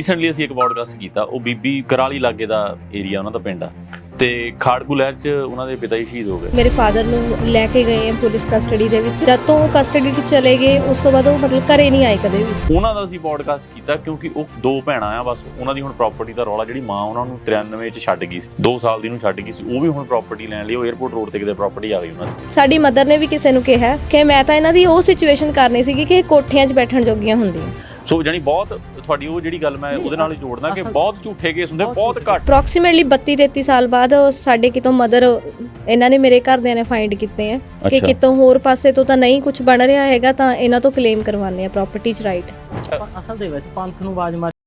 Recently ਅਸੀਂ ਇੱਕ podcast ਕੀਤਾ ਉਹ ਬੀਬੀ ਕਰਾਲੀ ਲਾਗੇ ਦਾ ਏਰੀਆ ਉਹਨਾਂ ਦਾ ਪਿੰਡ ਆ। ਤੇ ਖਾੜਕੂ ਲਹਿਰ 'ਚ ਉਹਨਾਂ ਦੇ ਪਿਤਾ ਜੀ ਸ਼ਹੀਦ ਹੋ ਗਏ। ਮੇਰੇ ਫਾਦਰ ਨੂੰ ਲੈ ਕੇ ਗਏ ਆ ਪੁਲਿਸ ਕਸਟਡੀ ਦੇ ਵਿੱਚ। ਜਦ ਤੋਂ ਕਸਟਡੀ 'ਚ ਚਲੇ ਗਏ ਉਸ ਤੋਂ ਬਾਅਦ ਉਹ ਮਤਲਬ ਘਰੇ ਨਹੀਂ ਆਏ ਕਦੇ ਵੀ। ਉਹਨਾਂ ਦਾ ਅਸੀਂ ਪੋਡਕਾਸਟ ਕੀਤਾ ਕਿਉਂਕਿ ਉਹ ਦੋ ਭੈਣਾਂ ਆ ਬਸ ਉਹਨਾਂ ਦੀ ਹੁਣ ਪ੍ਰਾਪਰਟੀ ਦਾ ਰੌਲਾ ਜਿਹੜੀ ਮਾਂ ਉਹਨਾਂ ਨੂੰ 93 'ਚ ਛੱਡ ਗਈ ਸੀ 2 ਸਾਲ ਦੀ ਨੂੰ ਛੱਡ ਗਈ ਸੀ ਉਹ ਵੀ ਹੁਣ ਪ੍ਰਾਪਰਟੀ ਲੈਣ ਲਈ ਉਹ 에어ਪੋਰਟ ਰੋਡ ਤੇ ਕਿਤੇ ਪ੍ਰਾਪਰਟੀ ਆ ਗਈ ਉਹਨਾਂ ਦੀ। ਸਾਡੀ ਮਦਰ ਨੇ ਵੀ ਕਿਸੇ ਨੂੰ ਕਿਹਾ ਕਿ ਮੈਂ ਤਾਂ ਇਹਨਾਂ ਦੀ ਉਹ ਸਿਚੁਏਸ਼ਨ ਕਰਨੀ ਸੀਗੀ ਕਿ ਇਹ ਕੋਠੀਆਂ 'ਚ ਬੈਠਣ ਜੋਗੀਆਂ ਹੁੰਦੀਆਂ। ਸੋ ਜਾਨੀ ਬਹੁਤ ਤੁਹਾਡੀ ਉਹ ਜਿਹੜੀ ਗੱਲ ਮੈਂ ਉਹਦੇ ਨਾਲ ਹੀ ਜੋੜਦਾ ਕਿ ਬਹੁਤ ਝੂਠੇ ਕੇਸ ਹੁੰਦੇ ਬਹੁਤ ਘੱਟ। ਅਪਰੋਕਸੀਮੇਟਲੀ 32 33 ਸਾਲ ਬਾਅਦ ਸਾਡੇ ਕਿਤੋਂ ਮਦਰ ਇਹਨਾਂ ਨੇ ਮੇਰੇ ਘਰਦਿਆਂ ਨੇ ਫਾਈਂਡ ਕੀਤੇ ਆ ਕਿ। ਕਿਤੋਂ ਹੋਰ ਪਾਸੇ ਤੋਂ ਤਾਂ ਨਹੀਂ ਕੁਝ ਬਣ ਰਿਹਾ ਹੈਗਾ ਤਾਂ ਇਹਨਾਂ ਤੋਂ ਕਲੇਮ ਕਰਵਾਉਂਦੇ ਆ ਪ੍ਰਾਪਰਟੀ 'ਚ ਰਾਈਟ ਅਸਲ ਦੇ ਵਿੱਚ ਪੰਥ ਨੂੰ ਆਵਾਜ਼ ਮਾਰੀ